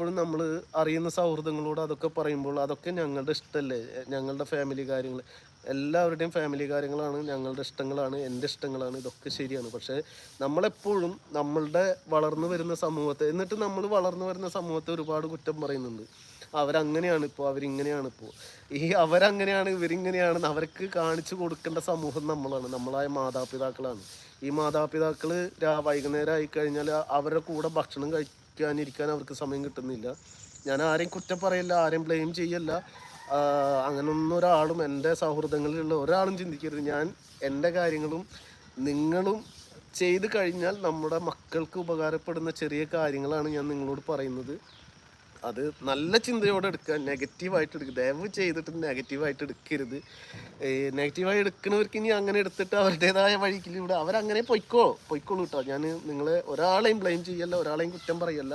പലപ്പോഴും നമ്മൾ അറിയുന്ന സൗഹൃദങ്ങളോട് അതൊക്കെ പറയുമ്പോൾ അതൊക്കെ ഞങ്ങളുടെ ഇഷ്ടമല്ലേ ഞങ്ങളുടെ ഫാമിലി കാര്യങ്ങൾ എല്ലാവരുടെയും ഫാമിലി കാര്യങ്ങളാണ് ഞങ്ങളുടെ ഇഷ്ടങ്ങളാണ് എന്റെ ഇഷ്ടങ്ങളാണ് ഇതൊക്കെ ശരിയാണ്. പക്ഷേ നമ്മളെപ്പോഴും നമ്മളുടെ വളർന്നു വരുന്ന സമൂഹത്തെ എന്നിട്ട് നമ്മൾ വളർന്നു വരുന്ന സമൂഹത്തെ ഒരുപാട് കുറ്റം പറയുന്നുണ്ട്. അവരങ്ങനെയാണ് ഇപ്പോൾ അവരിങ്ങനെയാണ് ഇപ്പോൾ ഈ അവരങ്ങനെയാണ് ഇവരിങ്ങനെയാണെന്ന് അവർക്ക് കാണിച്ചു കൊടുക്കേണ്ട സമൂഹം നമ്മളാണ് നമ്മളായ മാതാപിതാക്കളാണ്. ഈ മാതാപിതാക്കൾ വൈകുന്നേരം ആയി കഴിഞ്ഞാൽ അവരുടെ കൂടെ ഭക്ഷണം കഴിക്കാനിരിക്കാൻ അവർക്ക് സമയം കിട്ടുന്നില്ല. ഞാൻ ആരെയും കുറ്റം പറയല്ല ആരെയും ബ്ലെയിം ചെയ്യല്ല. അങ്ങനെ അങ്ങനൊന്നും ഒരാളും എന്റെ സൗഹൃദങ്ങളിലുള്ള ഒരാളും ചിന്തിക്കരുത്. ഞാൻ എന്റെ കാര്യങ്ങളും നിങ്ങളും ചെയ്ത് കഴിഞ്ഞാൽ നമ്മുടെ മക്കൾക്ക് ഉപകാരപ്പെടുന്ന ചെറിയ കാര്യങ്ങളാണ് ഞാൻ നിങ്ങളോട് പറയുന്നത്. അത് നല്ല ചിന്തയോടെ എടുക്കുക. നെഗറ്റീവായിട്ട് എടുക്കുക. ദയവ് ചെയ്തിട്ട് നെഗറ്റീവായിട്ട് എടുക്കരുത്. നെഗറ്റീവായി എടുക്കുന്നവർക്ക് ഇനി അങ്ങനെ എടുത്തിട്ട് അവരുടേതായ വഴിക്കിലൂടെ അവരങ്ങനെ പൊയ്ക്കോ. പൊയ്ക്കോളൂ കേട്ടോ ഞാൻ നിങ്ങളെ ഒരാളെയും ബ്ലെയിം ചെയ്യല്ല ഒരാളെയും കുറ്റം പറയല്ല.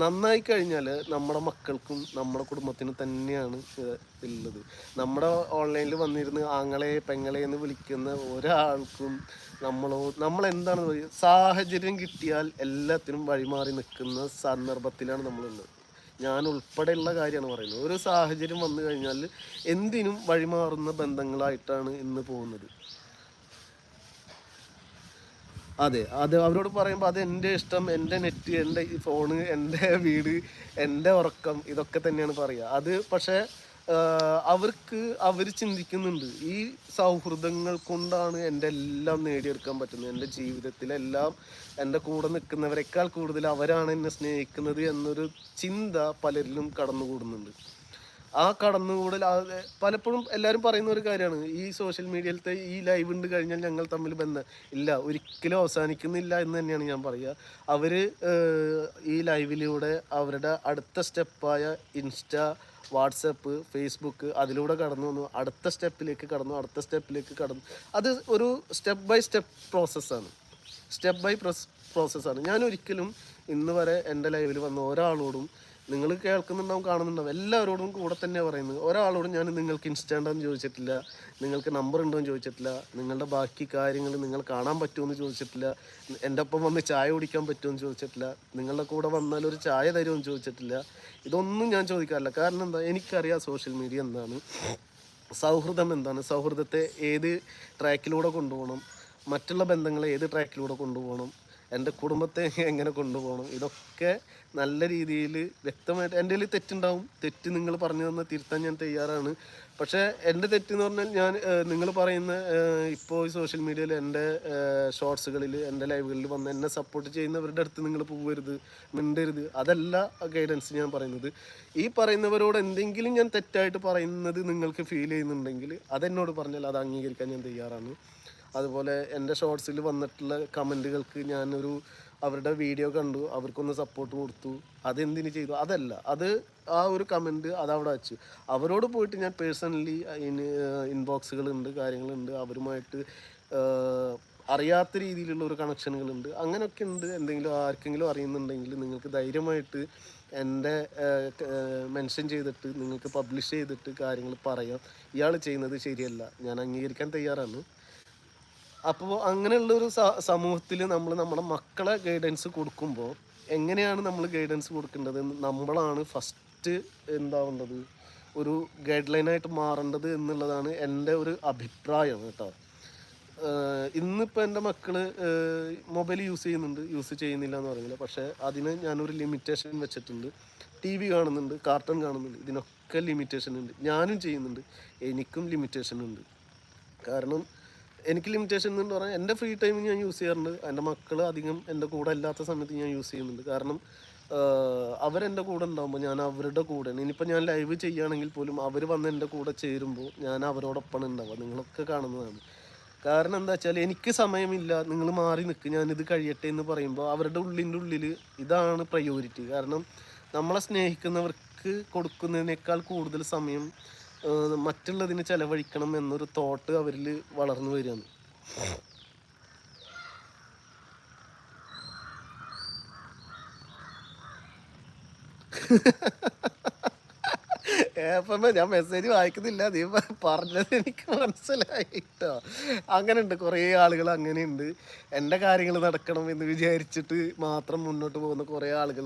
നന്നായി കഴിഞ്ഞാൽ നമ്മുടെ മക്കൾക്കും നമ്മുടെ കുടുംബത്തിനും തന്നെയാണ് ഉള്ളത്. നമ്മുടെ ഓൺലൈനിൽ വന്നിരുന്ന് ആങ്ങളെ പെങ്ങളെ എന്ന് വിളിക്കുന്ന ഒരാൾക്കും നമ്മളോ നമ്മൾ എന്താണ് സാഹചര്യം കിട്ടിയാൽ എല്ലാത്തിനും വഴിമാറി നിൽക്കുന്ന സന്ദർഭത്തിലാണ് നമ്മളുള്ളത്. ഞാൻ ഉൾപ്പെടെയുള്ള കാര്യമാണ് പറയുന്നത്. ഒരു സാഹചര്യം വന്നു കഴിഞ്ഞാൽ എന്തിനും വഴിമാറുന്ന ബന്ധങ്ങളായിട്ടാണ് ഇന്ന് പോകുന്നത്. അതെ അത് അവരോട് പറയുമ്പോൾ അത് എന്റെ ഇഷ്ടം എന്റെ നെറ്റ് എന്റെ ഫോണ് എന്റെ വീട് എന്റെ ഉറക്കം ഇതൊക്കെ തന്നെയാണ് പറയുക അത് പക്ഷേ അവർക്ക് അവർ ചിന്തിക്കുന്നുണ്ട്. ഈ സൗഹൃദങ്ങൾ കൊണ്ടാണ് എന്റെ എല്ലാം നേടിയെടുക്കാൻ പറ്റുന്നത്. എന്റെ ജീവിതത്തിലെല്ലാം എന്റെ കൂടെ നിൽക്കുന്നവരെക്കാൾ കൂടുതൽ അവരാണ് എന്നെ സ്നേഹിക്കുന്നത് എന്നൊരു ചിന്ത പലരിലും കടന്നുകൂടുന്നുണ്ട്. ആ കടന്നുകൂടൽ പലപ്പോഴും എല്ലാവരും പറയുന്ന ഒരു കാര്യമാണ്. ഈ സോഷ്യൽ മീഡിയയിലത്തെ ഈ ലൈവ് ഉണ്ട് കഴിഞ്ഞാൽ ഞങ്ങൾ തമ്മിൽ ബന്ധം. ഇല്ല ഒരിക്കലും അവസാനിക്കുന്നില്ല എന്ന് തന്നെയാണ് ഞാൻ പറയുക. അവർ ഈ ലൈവിലൂടെ അവരുടെ അടുത്ത സ്റ്റെപ്പായ ഇൻസ്റ്റ വാട്സപ്പ് ഫേസ്ബുക്ക് അതിലൂടെ കടന്നു വന്നു. അടുത്ത സ്റ്റെപ്പിലേക്ക് കടന്നു അടുത്ത സ്റ്റെപ്പിലേക്ക് കടന്നു. അത് ഒരു സ്റ്റെപ്പ് ബൈ സ്റ്റെപ്പ് പ്രോസസ്സാണ് സ്റ്റെപ്പ് ബൈ പ്രോസസ്സാണ് ഞാൻ ഒരിക്കലും ഇന്ന് വരെ എന്റെ ലൈവിൽ വന്ന ഒരാളോടും നിങ്ങൾ കേൾക്കുന്നുണ്ടാവും കാണുന്നുണ്ടാവും. എല്ലാവരോടും കൂടെ തന്നെ പറയുന്നത്. ഒരാളോടും ഞാൻ നിങ്ങൾക്ക് ഇൻസ്റ്റാണ്ടെന്ന് ചോദിച്ചിട്ടില്ല നിങ്ങൾക്ക് നമ്പർ ഉണ്ടോ എന്ന് ചോദിച്ചിട്ടില്ല നിങ്ങളുടെ ബാക്കി കാര്യങ്ങൾ നിങ്ങൾ കാണാൻ പറ്റുമോ എന്ന് ചോദിച്ചിട്ടില്ല എന്റെ ഒപ്പം വന്ന് ചായ കുടിക്കാൻ പറ്റുമോ എന്ന് ചോദിച്ചിട്ടില്ല നിങ്ങളുടെ കൂടെ വന്നാൽ ഒരു ചായ തരുമോ എന്ന് ചോദിച്ചിട്ടില്ല. ഇതൊന്നും ഞാൻ ചോദിക്കാറില്ല. കാരണം എന്താ? എനിക്കറിയാം സോഷ്യൽ മീഡിയ എന്താണ്. സൗഹൃദം എന്താണ്? സൗഹൃദത്തെ ഏത് ട്രാക്കിലൂടെ കൊണ്ടുപോകണം? മറ്റുള്ള ബന്ധങ്ങളെ ഏത് ട്രാക്കിലൂടെ കൊണ്ടുപോകണം? എന്റെ കുടുംബത്തെ എങ്ങനെ കൊണ്ടുപോകണം? ഇതൊക്കെ നല്ല രീതിയിൽ വ്യക്തമായിട്ട് എന്റെ കയ്യിൽ തെറ്റുണ്ടാവും. തെറ്റ് നിങ്ങൾ പറഞ്ഞു തന്ന തിരുത്താൻ ഞാൻ തയ്യാറാണ്. പക്ഷേ എന്റെ തെറ്റെന്ന് പറഞ്ഞാൽ ഞാൻ നിങ്ങൾ പറയുന്ന ഇപ്പോൾ സോഷ്യൽ മീഡിയയിൽ എന്റെ ഷോർട്സുകളിൽ എന്റെ ലൈവുകളിൽ വന്ന് എന്നെ സപ്പോർട്ട് ചെയ്യുന്നവരുടെ അടുത്ത് നിങ്ങൾ പോകരുത് മിണ്ടരുത്. അതല്ല ഗൈഡൻസ് ഞാൻ പറയുന്നത്. ഈ പറയുന്നവരോട് എന്തെങ്കിലും ഞാൻ തെറ്റായിട്ട് പറയുന്നത് നിങ്ങൾക്ക് ഫീൽ ചെയ്യുന്നുണ്ടെങ്കിൽ അതെന്നോട് പറഞ്ഞാൽ അത് അംഗീകരിക്കാൻ ഞാൻ തയ്യാറാണ്. അതുപോലെ എന്റെ ഷോർട്സിൽ വന്നിട്ടുള്ള കമന്റുകൾക്ക് ഞാനൊരു അവരുടെ വീഡിയോ കണ്ടു. അവർക്കൊന്ന് സപ്പോർട്ട് കൊടുത്തു. അതെന്തിനു ചെയ്തു? അതല്ല അത് ആ ഒരു കമന്റ് അതവിടെ വെച്ചു. അവരോട് പോയിട്ട് ഞാൻ പേഴ്സണലി ഇൻബോക്സുകളുണ്ട് കാര്യങ്ങളുണ്ട്. അവരുമായിട്ട് അറിയാത്ത രീതിയിലുള്ള ഒരു കണക്ഷനുകളുണ്ട് അങ്ങനെയൊക്കെ ഉണ്ട് എന്തെങ്കിലും ആർക്കെങ്കിലും അറിയുന്നുണ്ടെങ്കിൽ നിങ്ങൾക്ക് ധൈര്യമായിട്ട് എന്റെ മെൻഷൻ ചെയ്തിട്ട് നിങ്ങൾക്ക് പബ്ലിഷ് ചെയ്തിട്ട് കാര്യങ്ങൾ പറയാം. ഇയാൾ ചെയ്യുന്നത് ശരിയല്ല. ഞാൻ അംഗീകരിക്കാൻ തയ്യാറാണ്. അപ്പോൾ അങ്ങനെയുള്ള ഒരു സമൂഹത്തിൽ നമ്മൾ നമ്മുടെ മക്കളെ ഗൈഡൻസ് കൊടുക്കുമ്പോൾ എങ്ങനെയാണ് നമ്മൾ ഗൈഡൻസ് കൊടുക്കേണ്ടത്? നമ്മളാണ് ഫസ്റ്റ് എന്താവേണ്ടത്? ഒരു ഗൈഡ് ലൈനായിട്ട് മാറേണ്ടത് എന്നുള്ളതാണ് എന്റെ ഒരു അഭിപ്രായം കേട്ടോ. ഇന്നിപ്പോൾ എന്റെ മക്കൾ മൊബൈൽ യൂസ് ചെയ്യുന്നുണ്ട്. യൂസ് ചെയ്യുന്നില്ല എന്ന് പറയുന്നില്ല. പക്ഷേ അതിന് ഞാനൊരു ലിമിറ്റേഷൻ വെച്ചിട്ടുണ്ട്. ടി വി കാണുന്നുണ്ട് കാർട്ടൺ കാണുന്നുണ്ട്. ഇതിനൊക്കെ ലിമിറ്റേഷൻ ഉണ്ട്. ഞാനും ചെയ്യുന്നുണ്ട്. എനിക്കും ലിമിറ്റേഷൻ ഉണ്ട്. കാരണം എനിക്ക് ലിമിറ്റേഷൻ എന്ന് പറഞ്ഞാൽ എന്റെ ഫ്രീ ടൈം ഞാൻ യൂസ് ചെയ്യാറുണ്ട്. എന്റെ മക്കൾ അധികം എന്റെ കൂടെ ഇല്ലാത്ത സമയത്ത് ഞാൻ യൂസ് ചെയ്യുന്നുണ്ട്. കാരണം അവരെന്റെ കൂടെ ഉണ്ടാകുമ്പോൾ ഞാൻ അവരുടെ കൂടെ ഇനിയിപ്പോൾ ഞാൻ ലൈവ് ചെയ്യുകയാണെങ്കിൽ പോലും അവർ വന്ന് എന്റെ കൂടെ ചേരുമ്പോൾ ഞാൻ അവരോടൊപ്പം ഉണ്ടാവുക. നിങ്ങളൊക്കെ കാണുന്നതാണ്. കാരണം എന്താ വെച്ചാൽ എനിക്ക് സമയമില്ല. നിങ്ങൾ മാറി നിൽക്ക് ഞാനിത് കഴിയട്ടെ എന്ന് പറയുമ്പോൾ അവരുടെ ഉള്ളിന്റെ ഉള്ളിൽ ഇതാണ് പ്രയോറിറ്റി കാരണം നമ്മളെ സ്നേഹിക്കുന്നവർക്ക് കൊടുക്കുന്നതിനേക്കാൾ കൂടുതൽ സമയം മറ്റുള്ളതിന് ചെലവഴിക്കണം എന്നൊരു തോട്ട് അവരിൽ വളർന്നു വരികയാണ്. ഞാൻ മെസ്സേജ് വായിക്കുന്നില്ല. നീ പറഞ്ഞത് എനിക്ക് മനസ്സിലായി കേട്ടോ അങ്ങനെ ഉണ്ട് കുറേ ആളുകൾ അങ്ങനെയുണ്ട്. എന്റെ കാര്യങ്ങൾ നടക്കണം എന്ന് വിചാരിച്ചിട്ട് മാത്രം മുന്നോട്ട് പോകുന്ന കുറേ ആളുകൾ